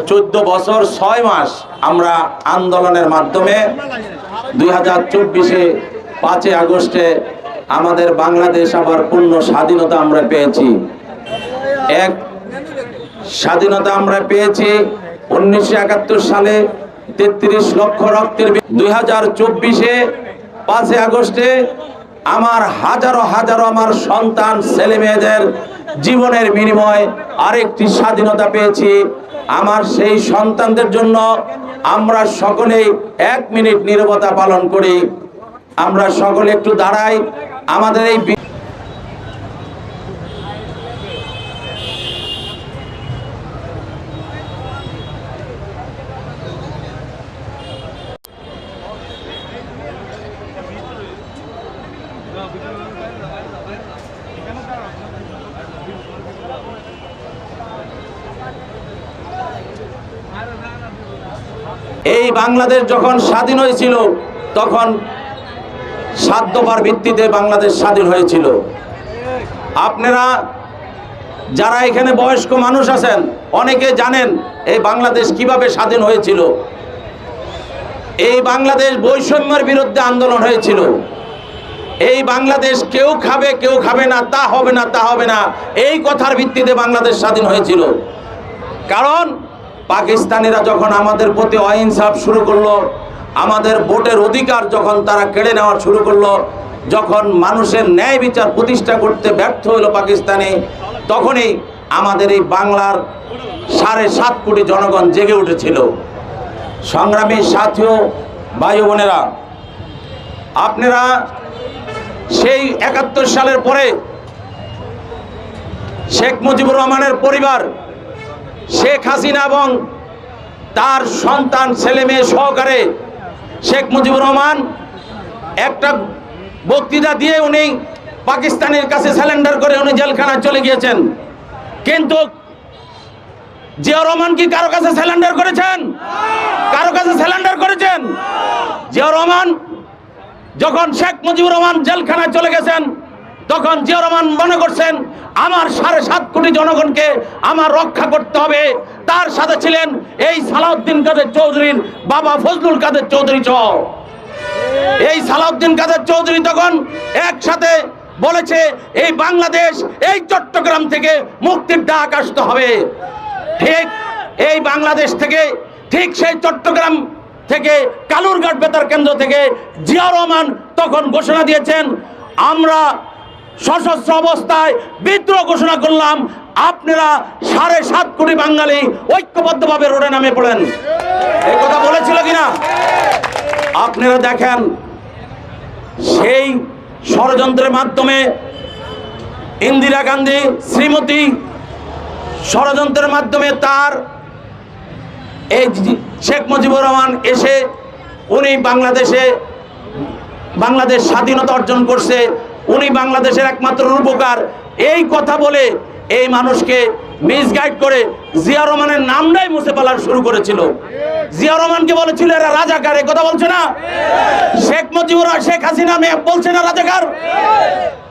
চোদ্দ বছর ছয় মাস আমরা আন্দোলনের মাধ্যমে দুই হাজার চব্বিশে পাঁচই আগস্টে আমাদের বাংলাদেশ আবার পূর্ণ স্বাধীনতা আমরা পেয়েছি। এক স্বাধীনতা আমরা পেয়েছি উনিশশো একাত্তর সালে তেত্রিশ লক্ষ রক্তের দুই হাজার চব্বিশে পাঁচই আগস্টে আমার হাজারো হাজারো আমার সন্তান, ছেলে মেয়েদের জীবনের বিনিময়ে আরেকটি স্বাধীনতা পেয়েছি। আমার সেই সন্তানদের জন্য আমরা সকলেই এক মিনিট নিরবতা পালন করি। আমরা সকলে একটু দাঁড়াই। আমাদের এই বি- এই বাংলাদেশ যখন স্বাধীন হয়েছিল, তখন সাধ্যবার ভিত্তিতে বাংলাদেশ স্বাধীন হয়েছিল। আপনারা যারা এখানে বয়স্ক মানুষ আছেন, অনেকে জানেন এই বাংলাদেশ কীভাবে স্বাধীন হয়েছিল। এই বাংলাদেশ বৈষম্যের বিরুদ্ধে আন্দোলন হয়েছিল। এই বাংলাদেশ কেউ খাবে কেউ খাবে না, তা হবে না, তা হবে না, এই কথার ভিত্তিতে বাংলাদেশ স্বাধীন হয়েছিল। কারণ পাকিস্তানিরা যখন আমাদের প্রতি অহিংসাপ শুরু করল, আমাদের ভোটের অধিকার যখন তারা কেড়ে নেওয়া শুরু করল, যখন মানুষের ন্যায় বিচার প্রতিষ্ঠা করতে ব্যর্থ হলো পাকিস্তানে, তখনই আমাদের এই বাংলার সাড়ে সাত কোটি জনগণ জেগে উঠেছিল। সংগ্রামী সাথী ও ভাই বোনেরা, আপনারা সেই একাত্তর সালের পরে শেখ মুজিবুর রহমানের পরিবার শেখ হাসিনা এবং তার সন্তান, ছেলে মেয়ে সহকারে শেখ মুজিবুর রহমান একটা বক্তৃতা দিয়ে উনি পাকিস্তানের কাছে স্যালেন্ডার করে উনি জেলখানায় চলে গিয়েছেন। কিন্তু জিয়া রহমান কি কারও কাছে স্যালেন্ডার করেছেন? কারও কাছে স্যালেন্ডার করেছেন? জিয়া রহমান যখন শেখ মুজিবুর রহমান জেলখানায় চলে গেছেন তখন জিয়া রহমান মনে করছেন, আমার সাড়ে সাত কোটি জনগণকে আমার রক্ষা করতে হবে। তার সাথে ছিলেন এই সালাউদ্দিন কাদের চৌধুরীর বাবা ফজলুল কাদের চৌধুরী চ এই সালাউদ্দিন কাদের চৌধুরী তখন একসাথে বলেছে, এই বাংলাদেশ, এই চট্টগ্রাম থেকে মুক্তির ডাক আসতে হবে। ঠিক এই বাংলাদেশ থেকে, ঠিক সেই চট্টগ্রাম থেকে, কালুরঘাট বেতার কেন্দ্র থেকে জিয়া রহমান তখন ঘোষণা দিয়েছেন, আমরা সশস্ত্র অবস্থায় বিদ্রোহ ঘোষণা করলাম, আপনারা সাড়ে সাত কোটি বাঙালি ঐক্যবদ্ধভাবে রোডে নামে পড়েন। এই কথা বলেছিল কিনা? আপনারা দেখেন, সেই ষড়যন্ত্রের মাধ্যমে ইন্দিরা গান্ধী, শ্রীমতী ষড়যন্ত্রের মাধ্যমে তার এই শেখ মুজিবুর রহমান এসে উনি বাংলাদেশে বাংলাদেশ স্বাধীনতা অর্জন করছে উনি বাংলাদেশের একমাত্র রূপকার। এই কথা বলে এই মানুষকে মিসগাইড করে জিয়া রহমানের নামটাই মুছে ফেলার শুরু করেছিল। জিয়া রহমানকে বলেছিল, এরা রাজাকার। কথা বলছে না? শেখ মুজিবুর শেখ হাসিনা মেয়ে বলছে না রাজাকার?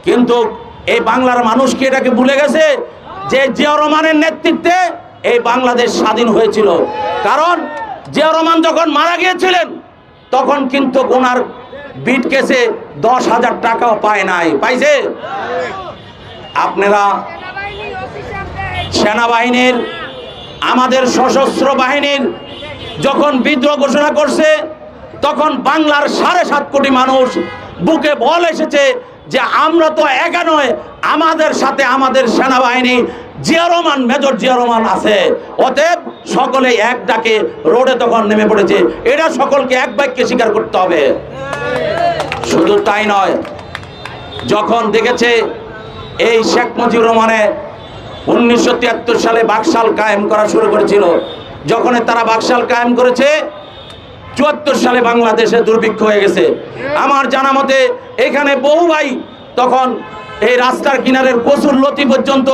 কিন্তু এই বাংলার মানুষ কি এটাকে ভুলে গেছে যে জিয়া রহমানের নেতৃত্বে এই বাংলাদেশ স্বাধীন হয়েছিল? কারণ জিয়া রহমান যখন মারা গিয়েছিলেন, তখন কিন্তু ওনার বিট কেসে দশ হাজার টাকাও পায় নাই। পাইছে? আপনারা সেনাবাহিনীর, আমাদের সশস্ত্র বাহিনীর যখন বিদ্রোহ ঘোষণা করছে, তখন বাংলার সাড়ে সাত কোটি মানুষ বুকে বল এসেছে যে আমরা তো একা নয়, আমাদের সাথে আমাদের সেনাবাহিনী জিয়া রহমান, মেজর জিয়া রহমান আছে। অতএব সকলে এক ডাকে রোডে তখন নেমে পড়েছে। এটা সকলকে এক বাক্যে স্বীকার করতে হবে। শুধু তাই নয়, যখন দেখেছে এই শেখ মুজিবুর রহমানে উনিশশো তিয়াত্তর সালে বাকশাল কায়েম করা শুরু করেছিল যখন তারা বাকশাল কায়েম করেছে, চুয়াত্তর সালে বাংলাদেশে দুর্ভিক্ষ হয়ে গেছে। আমার জানা মতে, এখানে বহু ভাই তখন এই রাস্তার কিনারের কচুর লতি পর্যন্ত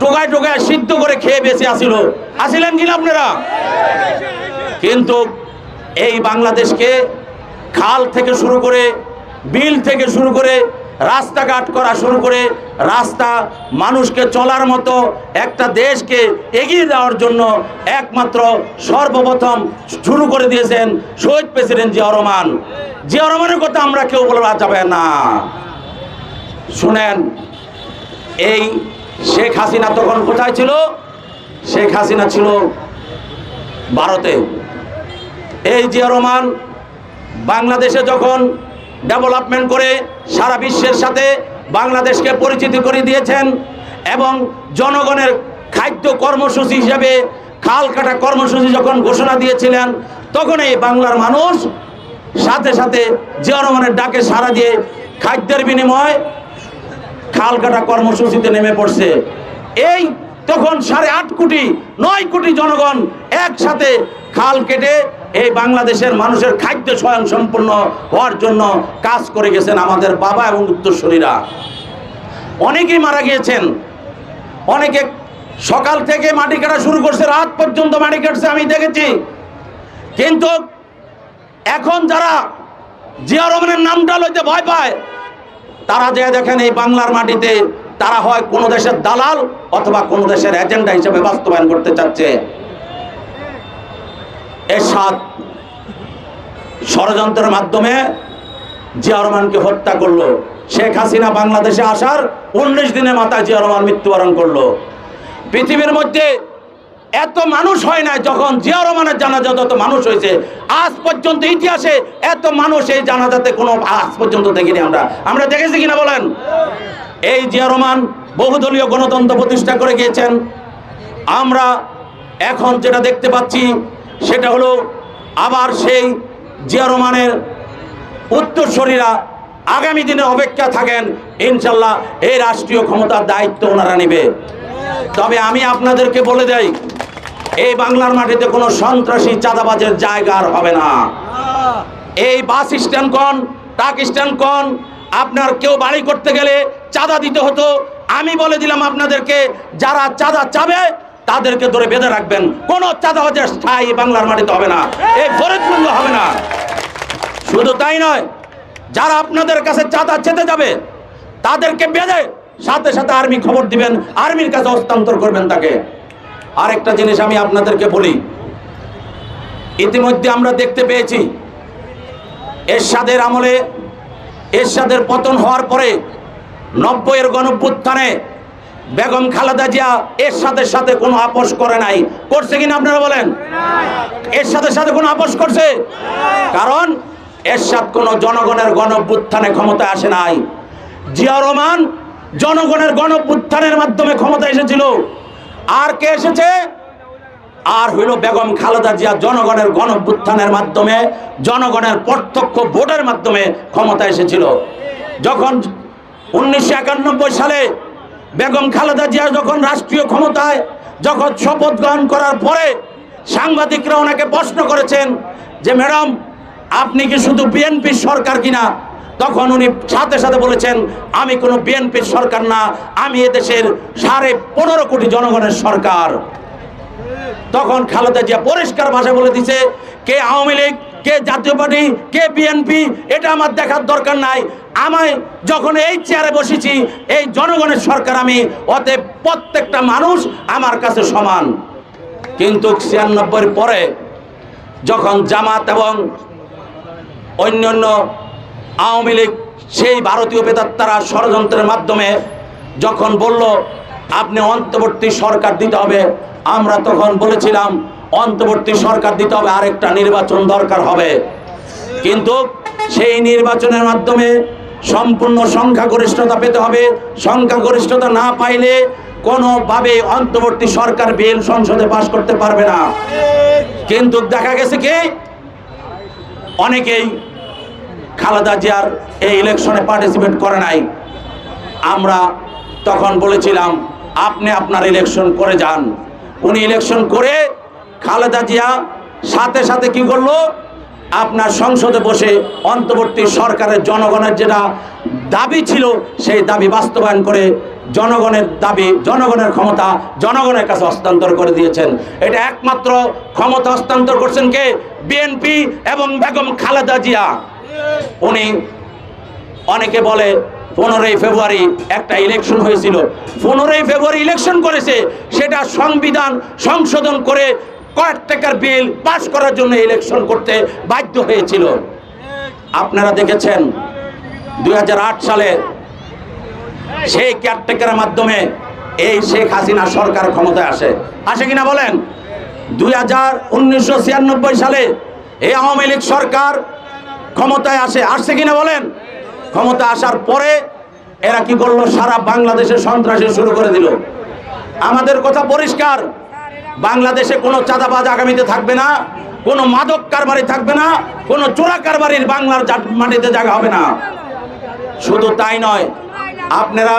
টোকায় টোকায় সিদ্ধ করে খেয়ে বেঁচে আসিল। আসিলেন কিনা আপনারা? কিন্তু এই বাংলাদেশকে খাল থেকে শুরু করে, বিল থেকে শুরু করে, রাস্তাঘাট করা শুরু করে, রাস্তা মানুষকে চলার মতো একটা দেশকে এগিয়ে দেওয়ার জন্য একমাত্র সর্বপ্রথম শুরু করে দিয়েছেন শহীদ প্রেসিডেন্ট জিয়া রহমান। জিয়া রহমানের কথা আমরা কেউ বলা যাবে না। শুনেন, এই শেখ হাসিনা তখন কোথায় ছিল? শেখ হাসিনা ছিল ভারতে। এই জিয়া রহমান বাংলাদেশে যখন ডেভেলপমেন্ট করে সারা বিশ্বের সাথে বাংলাদেশকে পরিচিতি করে দিয়েছেন এবং জনগণের খাদ্য কর্মসূচি হিসাবে খাল কাটা কর্মসূচি যখন ঘোষণা দিয়েছিলেন, তখন এই বাংলার মানুষ সাথে সাথে জিয়া রহমানের ডাকে সাড়া দিয়ে খাদ্যের বিনিময় খাল কাটা কর্মসূচিতে নেমে পড়ছে। এই তখন সাড়ে আট কোটি, নয় কোটি জনগণ একসাথে খাল কেটে এই বাংলাদেশের মানুষের খাদ্য স্বয়ং সম্পূর্ণ হওয়ার জন্য কাজ করে গেছেন আমাদের বাবা এবং উত্তরসূরিরা। অনেকেই মারা গিয়েছেন। অনেকে সকাল থেকে মাটি কাটা শুরু করছে, রাত পর্যন্ত মাটি কাটছে, আমি দেখেছি। কিন্তু এখন যারা জিয়া রহমানের নামটা লইতে ভয় পায় তারা যে দেখেন এই বাংলার মাটিতে তারা হয় কোনো দেশের দালাল অথবা কোনো দেশের এজেন্ডা হিসেবে বাস্তবায়ন করতে চাচ্ছে। এর এরশাদ ষড়যন্ত্রের মাধ্যমে জিয়া রহমানকে হত্যা করল। শেখ হাসিনা বাংলাদেশে আসার উনিশ দিনের মাথায় জিয়া রহমান মৃত্যুবরণ করল। পৃথিবীর মধ্যে এত মানুষ হয় না যখন জিয়া রহমানের জানাজা যত মানুষ হয়েছে, আজ পর্যন্ত ইতিহাসে এত মানুষ এই জানাজাতে কোনো আজ পর্যন্ত দেখিনি আমরা। আমরা দেখেছি কিনা বলেন? এই জিয়া রহমান বহুদলীয় গণতন্ত্র প্রতিষ্ঠা করে গিয়েছেন। আমরা এখন যেটা দেখতে পাচ্ছি, সেটা হলো আবার সেই জিয়া রহমানের উত্তরসূরিরা আগামী দিনে অপেক্ষা থাকেন, ইনশাল্লাহ এই রাষ্ট্রীয় ক্ষমতার দায়িত্ব ওনারা নেবে। তবে আমি আপনাদেরকে বলে দেই এই বাংলার মাটিতে কোনো সন্ত্রাসী চাঁদাবাজের জায়গা আর হবে না। এই বাস স্ট্যান্ড কন, ট্রাক স্ট্যান্ড কন, আপনার কেউ বাড়ি করতে গেলে চাঁদা দিতে হতো। আমি বলে দিলাম আপনাদেরকে, যারা চাঁদা চাবে, তাদেরকে ধরে বেঁধে রাখবেন। কোনো চাঁদাবাজের স্থায়ী বাংলার মাটিতে হবে না। এই ফরিদপুর হবে না। শুধু তাই নয়, যারা আপনাদের কাছে চাঁদা চেতে যাবে, তাদেরকে বেঁধে সাথে সাথে আর্মি খবর দিবেন, আর্মির কাছে হস্তান্তর করবেন তাকে। আরেকটা জিনিস আমি আপনাদেরকে বলি। ইতিমধ্যে আমরা দেখতে পেয়েছি, এরশাদের আমলে, এরশাদের পতন হওয়ার পরে নব্বইয়ের গণভ্যুত্থানে বেগম খালেদা জিয়া এরশাদের সাথে সাথে কোনো আপোষ করে নাই। করছে কিনা আপনারা বলেন? এর সাথে সাথে কোনো আপোষ করছে? কারণ এরশাদ কোনো জনগণের গণভ্যুত্থানে ক্ষমতা আসে নাই। জিয়া রহমান জনগণের গণভ্যুত্থানের মাধ্যমে ক্ষমতা এসেছিল। আর কে এসেছে? আর হইল বেগম খালেদা জিয়া জনগণের গণভ্যুত্থানের মাধ্যমে, জনগণের প্রত্যক্ষ ভোটের মাধ্যমে ক্ষমতা এসেছিল। যখন উনিশশো একানব্বই সালে বেগম খালেদা জিয়া যখন রাষ্ট্রীয় ক্ষমতায় যখন শপথ গ্রহণ করার পরে সাংবাদিকরা ওনাকে প্রশ্ন করেছেন যে, ম্যাডাম, আপনি কি শুধু বিএনপির সরকার কিনা? তখন উনি সাথে সাথে বলেছেন, আমি কোনো বিএনপির সরকার না, আমি এদেশের সাড়ে পনেরো কোটি জনগণের সরকার। তখন খালেদা জিয়া পরিষ্কার ভাষা বলে দিছে, কে আওয়ামী লীগ, কে জাতীয় পার্টি, কে বিএনপি, এটা আমার দেখার দরকার নাই। আমায় যখন এই চেয়ারে বসেছি, এই জনগণের সরকার আমি, অতএব প্রত্যেকটা মানুষ আমার কাছে সমান। কিন্তু ছিয়ানব্বইয়ের পরে যখন জামাত এবং অন্যান্য আওয়ামী লীগ সেই ভারতীয় বেতাত্তারা ষড়যন্ত্রের মাধ্যমে যখন বলল, আপনি অন্তর্বর্তী সরকার দিতে হবে, আমরা তখন বলেছিলাম, অন্তর্বর্তী সরকার দিতে হবে, আরেকটা নির্বাচন দরকার হবে। কিন্তু সেই নির্বাচনের মাধ্যমে সম্পূর্ণ সংখ্যাগরিষ্ঠতা পেতে হবে। সংখ্যাগরিষ্ঠতা না পাইলে কোনোভাবে অন্তর্বর্তী সরকার বিল সংসদে পাশ করতে পারবে না। কিন্তু দেখা গেছে কি? অনেকেই খালেদা জিয়ার এই ইলেকশনে পার্টিসিপেট করে নাই। আমরা তখন বলেছিলাম, আপনি আপনার ইলেকশন করে যান। উনি ইলেকশন করে খালেদা জিয়া সাথে সাথে কি করল? আপনার সংসদে বসে অন্তর্বর্তী সরকারের জনগণের যেটা দাবি ছিল, সেই দাবি বাস্তবায়ন করে জনগণের দাবি, জনগণের ক্ষমতা জনগণের কাছে হস্তান্তর করে দিয়েছেন। এটা একমাত্র ক্ষমতা হস্তান্তর করছেন কে? বিএনপি এবং বেগম খালেদা জিয়া। উনি অনেকে বলে পনেরোই ফেব্রুয়ারি একটা ইলেকশন হয়েছিল। পনেরোই ফেব্রুয়ারি ইলেকশন করেছে, সেটা সংবিধান সংশোধন করে কয়েক টাকার বিল পাশ করার জন্য ইলেকশন করতে বাধ্য হয়েছিল। আপনারা দেখেছেন, দুই হাজার আট সালে সেই কেয়ারটেকারের মাধ্যমে এই শেখ হাসিনা সরকার ক্ষমতায় আসে। আসে কিনা বলেন? দুই হাজার সালে এই আওয়ামী লীগ সরকার ক্ষমতায় আসে, আসছে কিনা বলেন? ক্ষমতা আসার পরে এরা কি করল সারা বাংলাদেশে সন্ত্রাসী শুরু করে দিল। আমাদের কথা পরিষ্কার। বাংলাদেশে কোনো চাঁদাবাজ আগামীতে থাকবে না, কোনো মাদক কারবারি থাকবে না, কোনো চোরা কারবারির বাংলার মাটিতে জায়গা হবে না। শুধু তাই নয়, আপনারা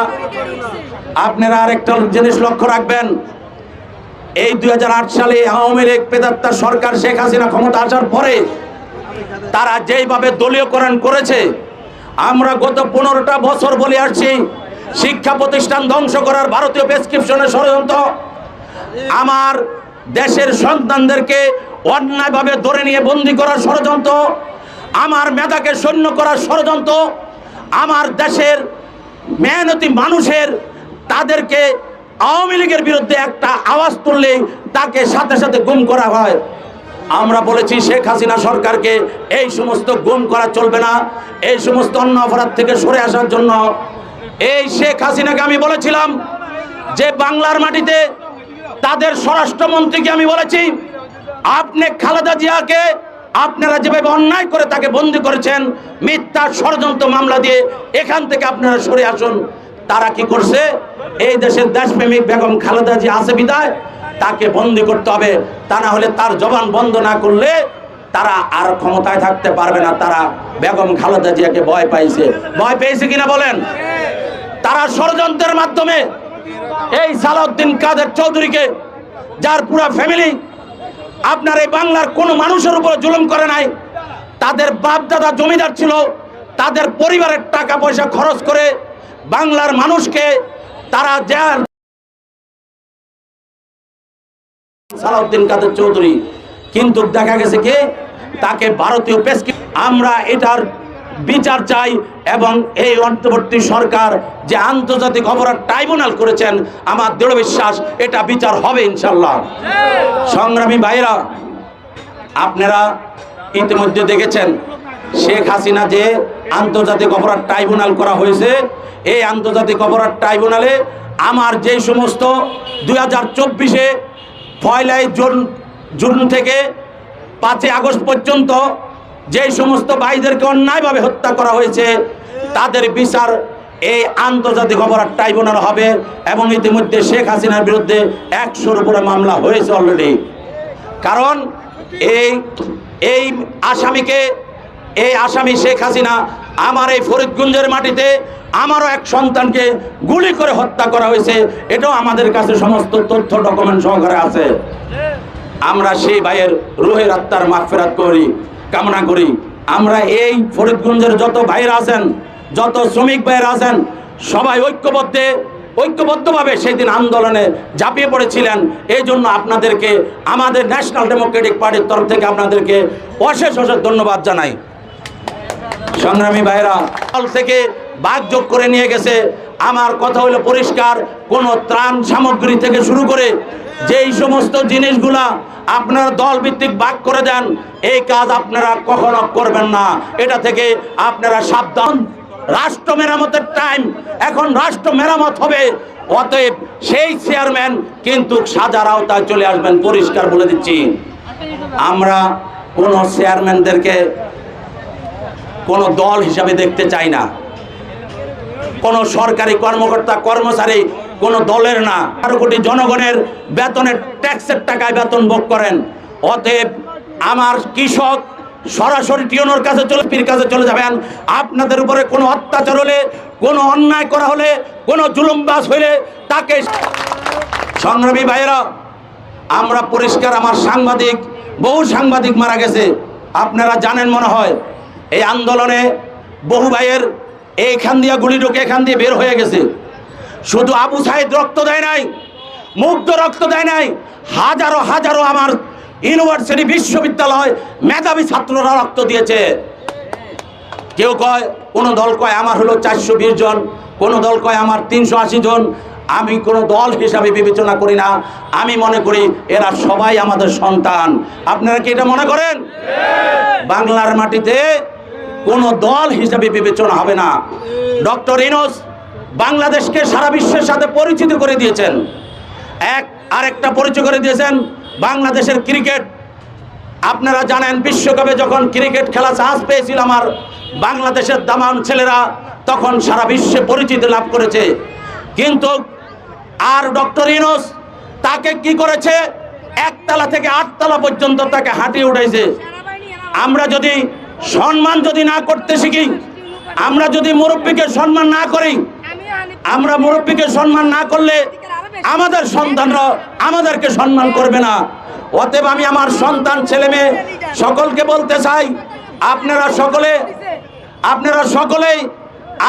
আপনারা আরেকটা জিনিস লক্ষ্য রাখবেন। এই দুই হাজার আট সালে আওয়ামী লীগ, পেদাত্তার সরকার শেখ হাসিনা ক্ষমতা আসার পরে তারা যেইভাবে দলীয়করণ করেছে, আমরা গত পনেরোটা বছর বলে আসছি, শিক্ষা প্রতিষ্ঠান ধ্বংস করার ভারতীয় প্রেসক্রিপশনের ষড়যন্ত্র। আমার দেশের সন্তানদেরকে অন্যায়ভাবে ধরে নিয়ে বন্দি করার ষড়যন্ত্র, আমার মেধাকে শূন্য করার ষড়যন্ত্র, আমার দেশের মেহনতি মানুষের, তাদেরকে আওয়ামী লীগের বিরুদ্ধে একটা আওয়াজ তুললেই তাকে সাথে সাথে গুম করা হয়। আমরা বলেছি শেখ হাসিনা সরকারকে এই সমস্ত গুম করা চলবে না, এই সমস্ত অন্য অপরাধ থেকে সরে আসার জন্য। এই শেখ হাসিনাকে আমি বলেছিলাম যে বাংলার মাটিতে তাদের স্বরাষ্ট্রমন্ত্রীকে আমি বলেছি, আপনি খালেদা জিয়াকে আপনারা যেভাবে অন্যায় করে তাকে বন্দি করেছেন, মিথ্যা ষড়যন্ত্র মামলা দিয়ে এখান থেকে আপনারা সরে আসুন। তারা কি করছে? এই দেশের দেশপ্রেমিক বেগম খালেদা জিয়া আছে বিদায়। তাকে বন্দি করতে হবে। তা না হলে তার জবান বন্ধ না করলে তারা আর ক্ষমতায় থাকতে পারবে না। তারা বেগম খালেদা জিয়াকে ভয় পাইছে। ভয় পেয়েছে কিনা বলেন? তারা ষড়যন্ত্রের মাধ্যমে এই সালাউদ্দিন কাদের চৌধুরীকে, যার পুরো ফ্যামিলি আপনার এই বাংলার কোনো মানুষের উপর জুলুম করে নাই, তাদের বাপ দাদা জমিদার ছিল, তাদের পরিবারের টাকা পয়সা খরচ করে বাংলার মানুষকে তারা যা সালাউদ্দিন কাদের চৌধুরী। কিন্তু দেখা গেছে কি? তাকে ভারতীয় প্রেসক্রিপ আমরা এটার বিচার চাই এবং এই অন্তর্বর্তী সরকার যে আন্তর্জাতিক অপরাধ ট্রাইব্যুনাল করেছেন, আমার দৃঢ় বিশ্বাস এটা বিচার হবে ইনশাল্লাহ সংগ্রামী ভাইরা, আপনারা ইতিমধ্যে দেখেছেন, শেখ হাসিনা যে আন্তর্জাতিক অপরাধ ট্রাইব্যুনাল করা হয়েছে, এই আন্তর্জাতিক অপরাধ ট্রাইব্যুনালে আমার যে সমস্ত দুই হাজার চব্বিশে পয়লাই জুন জুন থেকে পাঁচই আগস্ট পর্যন্ত যে সমস্ত ভাইদেরকে অন্যায়ভাবে হত্যা করা হয়েছে, তাদের বিচার এই আন্তর্জাতিক অপরাধ ট্রাইব্যুনাল হবে এবং ইতিমধ্যে শেখ হাসিনার বিরুদ্ধে একশোর উপরে মামলা হয়েছে অলরেডি কারণ এই এই আসামিকে, এই আসামি শেখ হাসিনা আমার এই ফরিদগঞ্জের মাটিতে আমারও এক সন্তানকে গুলি করে হত্যা করা হয়েছে, এটাও আমাদের কাছে সমস্ত তথ্য ডকুমেন্ট সহকারে আছে। আমরা সেই ভাইয়ের রুহের আত্মার মাগফিরাত করি, কামনা করি। আমরা এই ফরিদগঞ্জের যত ভাইয়েরা আছেন, যত শ্রমিক ভাইয়েরা আছেন, সবাই ঐক্যবদ্ধে, ঐক্যবদ্ধভাবে সেই দিন আন্দোলনে ঝাঁপিয়ে পড়েছিলেন। এই জন্য আপনাদেরকে, আমাদের ন্যাশনাল ডেমোক্রেটিক পার্টির তরফ থেকে আপনাদেরকে অশেষ অশেষ ধন্যবাদ জানাই। সংগ্রামী ভাইরা থেকে যোগ করে নিয়ে গেছে। আমার কথা হলো পরিষ্কার, কোন ত্রাণ সামগ্রী থেকে শুরু করে যেই সমস্ত জিনিসগুলা আপনারা দল ভিত্তিক ভাগ করে দেন, এই কাজ আপনারা কখনো করবেন না। এটা থেকে আপনারা সাবধান। রাষ্ট্র মেরামতের টাইম এখন রাষ্ট্র মেরামত হবে। অতএব সেই চেয়ারম্যান কিন্তু সাজার আওতায় চলে আসবেন, পরিষ্কার বলে দিচ্ছি। আমরা কোনো চেয়ারম্যানদেরকে কোনো দল হিসাবে দেখতে চাই না। কোনো সরকারি কর্মকর্তা, কর্মচারী, কোনো দলের না। আরও কোটি জনগণের বেতনের ট্যাক্সের টাকায় বেতন ভোগ করেন। অতএব আমার কৃষক সরাসরি টিওনোর কাছে চলে, পীর কাছে চলে যাবেন। আপনাদের উপরে কোনো অত্যাচার হলে, কোনো অন্যায় করা হলে, কোনো জুলুমবাস হলে তাকে সংগ্রামী ভাইয়েরা, আমরা পরিষ্কার আমার সাংবাদিক, বহু সাংবাদিক মারা গেছে। আপনারা জানেন মনে হয়, এই আন্দোলনে বহু ভাইয়ের এইখান দিয়ে গুলি ঢুকে এখান দিয়ে বের হয়ে গেছে। শুধু আবু সাইদ রক্ত দেয় নাই মুগ্ধ রক্ত দেয় নাই হাজারো হাজারো আমার ইউনিভার্সিটি বিশ্ববিদ্যালয় মেধাবী ছাত্ররা রক্ত দিয়েছে। কেউ কয় কোনো দল কয় আমার হলো চারশো বিশ জন কোনো দল কয় আমার তিনশো আশি জন। আমি কোনো দল হিসাবে বিবেচনা করি না। আমি মনে করি এরা সবাই আমাদের সন্তান। আপনারা কি এটা মনে করেন? বাংলার মাটিতে কোনো দল হিসাবে বিবেচনা হবে না। ডক্টর ইনোস বাংলাদেশকে সারা বিশ্বের সাথে পরিচিত করে দিয়েছেন। এক, আরেকটা পরিচয় করে দিয়েছেন বাংলাদেশের ক্রিকেট। আপনারা জানেন বিশ্বকাপে যখন ক্রিকেট খেলা চান্স পেয়েছিল আমার বাংলাদেশের দামান ছেলেরা, তখন সারা বিশ্বে পরিচিতি লাভ করেছে। কিন্তু আর ডক্টর ইনোস তাকে কি করেছে? একতলা থেকে আটতলা পর্যন্ত তাকে হাঁটিয়ে উঠেছে আমরা যদি সম্মান যদি না করতে শিখি, আমরা যদি মুরব্বীকে সম্মান না করি, আমরা মুরব্বীকে সম্মান না করলে আমাদের সন্তানরা আমাদেরকে সম্মান করবে না। অতএব আমি আমার সন্তান, ছেলে মেয়ে সকলকে বলতে চাই, আপনারা সকলে, আপনারা সকলেই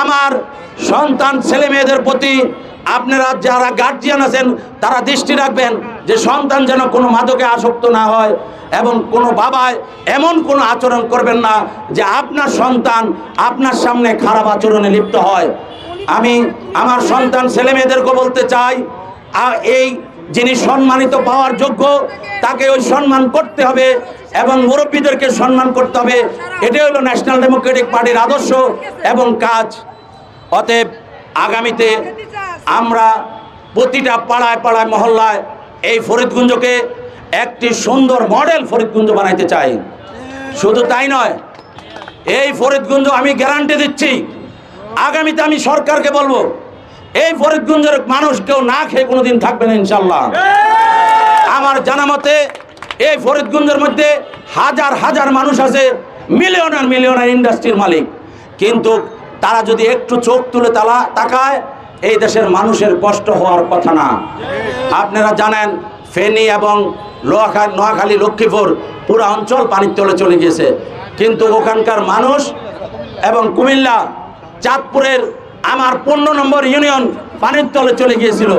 আমার সন্তান, ছেলে মেয়েদের প্রতি আপনারা যারা গার্জিয়ান আছেন, তারা দৃষ্টি রাখবেন যে সন্তান যেন কোনো মাদকে আসক্ত না হয় এবং কোনো বাবায় এমন কোনো আচরণ করবেন না যে আপনার সন্তান আপনার সামনে খারাপ আচরণে লিপ্ত হয়। আমি আমার সন্তান ছেলে মেয়েদেরকে বলতে চাই এই যিনি সম্মানিত পাওয়ার যোগ্য, তাকে ওই সম্মান করতে হবে এবং মুরব্বীদেরকে সম্মান করতে হবে। এটাই হলো ন্যাশনাল ডেমোক্রেটিক পার্টির আদর্শ এবং কাজ। অতএব আগামীতে আমরা প্রতিটা পাড়ায় পাড়ায়, মহল্লায় এই ফরিদগুঞ্জকে একটি সুন্দর মডেল ফরিদগুঞ্জ বানাইতে চাই। শুধু তাই নয়, এই ফরিদগুঞ্জ আমি গ্যারান্টি দিচ্ছি। আগামীতে আমি সরকারকে বলব, এই ফরিদগুঞ্জের মানুষ কেউ না খেয়ে কোনোদিন থাকবে না ইনশাল্লাহ আমার জানা মতে এই ফরিদগুঞ্জের মধ্যে হাজার হাজার মানুষ আছে মিলিয়নার মিলিয়নার ইন্ডাস্ট্রির মালিক। কিন্তু তারা যদি একটু চোখ তুলে তালা তাকায়, এই দেশের মানুষের কষ্ট হওয়ার কথা না। আপনারা জানেন, ফেনী এবং লোহাখালী নোয়াখালী, লক্ষ্মীপুর পুরো অঞ্চল পানির তলে চলে গিয়েছে। কিন্তু ওখানকার মানুষ এবং কুমিল্লা, চাঁদপুরের আমার পনেরো নম্বর ইউনিয়ন পানির তলে চলে গিয়েছিল।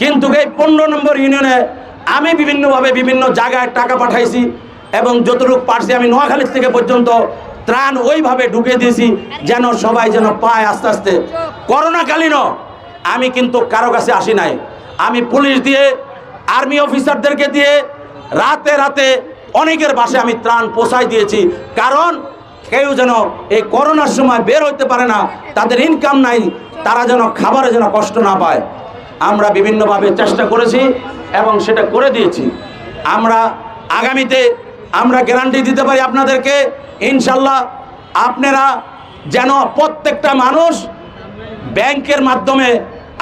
কিন্তু এই পনেরো নম্বর ইউনিয়নে আমি বিভিন্নভাবে বিভিন্ন জায়গায় টাকা পাঠাইছি এবং যতটুকু পারছি আমি নোয়াখালীর থেকে পর্যন্ত ত্রাণ ওইভাবে ঢুকে দিয়েছি যেন সবাই যেন পায় আস্তে আস্তে। করোনাকালীনও আমি কিন্তু কারও কাছে আসি নাই। আমি পুলিশ দিয়ে, আর্মি অফিসারদেরকে দিয়ে রাতে রাতে অনেকের বাসে আমি ত্রাণ পোষাই দিয়েছি। কারণ কেউ যেন এই করোনার সময় বের হতে পারে না, তাদের ইনকাম নাই, তারা যেন খাবারে যেন কষ্ট না পায়। আমরা বিভিন্নভাবে চেষ্টা করেছি এবং সেটা করে দিয়েছি। আমরা আগামীতে আমরা গ্যারান্টি দিতে পারি আপনাদেরকে, ইনশাল্লাহ আপনারা যেন প্রত্যেকটা মানুষ ব্যাংকের মাধ্যমে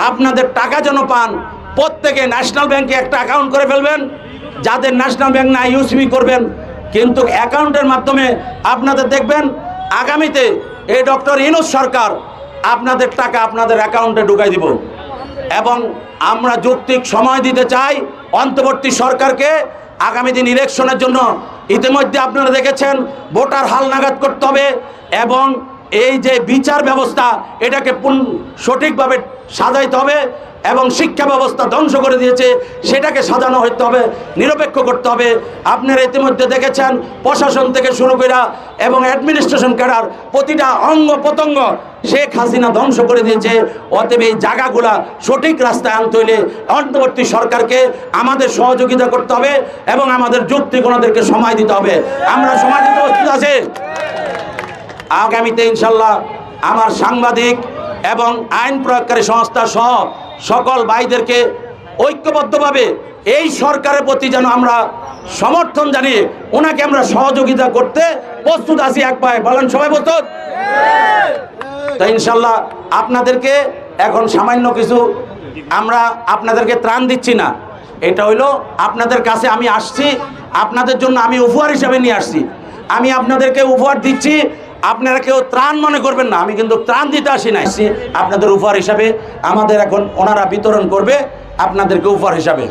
আপনাদের টাকা যেন পান, প্রত্যেকে ন্যাশনাল ব্যাংকে একটা অ্যাকাউন্ট করে ফেলবেন যাদের ন্যাশনাল ব্যাংক না ইউসিবি করবেন, কিন্তু অ্যাকাউন্টের মাধ্যমে আপনাদের দেখবেন আগামীতে এই ডক্টর ইনুস সরকার আপনাদের টাকা আপনাদের অ্যাকাউন্টে ঢুকাই দিব। এবং আমরা যৌক্তিক সময় দিতে চাই অন্তর্বর্তী সরকারকে আগামী দিন ইলেকশনের জন্য ইতিমধ্যে আপনারা দেখেছেন, ভোটার হাল নাগাদ করতে হবে এবং এই যে বিচার ব্যবস্থা, এটাকে সঠিকভাবে সাজাইতে হবে এবং শিক্ষা ব্যবস্থা ধ্বংস করে দিয়েছে, সেটাকে সাজানো হইতে হবে, নিরপেক্ষ করতে হবে। আপনারা ইতিমধ্যে দেখেছেন, প্রশাসন থেকে শুরু করে এবং অ্যাডমিনিস্ট্রেশন ক্যাডার প্রতিটা অঙ্গ প্রত্যঙ্গ শেখ হাসিনা ধ্বংস করে দিয়েছে। অতএব এই জায়গাগুলা সঠিক রাস্তায় আনতে হইলে অন্তর্বর্তী সরকারকে আমাদের সহযোগিতা করতে হবে এবং আমাদের যুক্তি ওনাদেরকে সময় দিতে হবে। আমরা সময় দিতে প্রস্তুত আছে। আগামীতে ইনশাল্লাহ আমার সাংবাদিক এবং আইন প্রয়োগকারী সংস্থা সহ সকল ভাইদেরকে ঐক্যবদ্ধভাবে এই সরকারের প্রতি যেন আমরা সমর্থন জানিয়ে ওনাকে আমরা সহযোগিতা করতে প্রস্তুত আছি এক পায়ে। বলেন সবাই প্রস্তুত? তো ইনশাল্লাহ আপনাদেরকে এখন সামান্য কিছু আমরা আপনাদেরকে ত্রাণ দিচ্ছি না। এটা হইল আপনাদের কাছে আমি আসছি, আপনাদের জন্য আমি উপহার হিসাবে নিয়ে আসছি। আমি আপনাদেরকে উপহার দিচ্ছি আপনারা কেউ ত্রাণ মনে করবেন না, আমি কিন্তু ত্রাণ দিতে আসি না আপনাদের উপহার হিসাবে আমাদের এখন ওনারা বিতরণ করবে, আপনাদেরকে উপহার হিসাবে।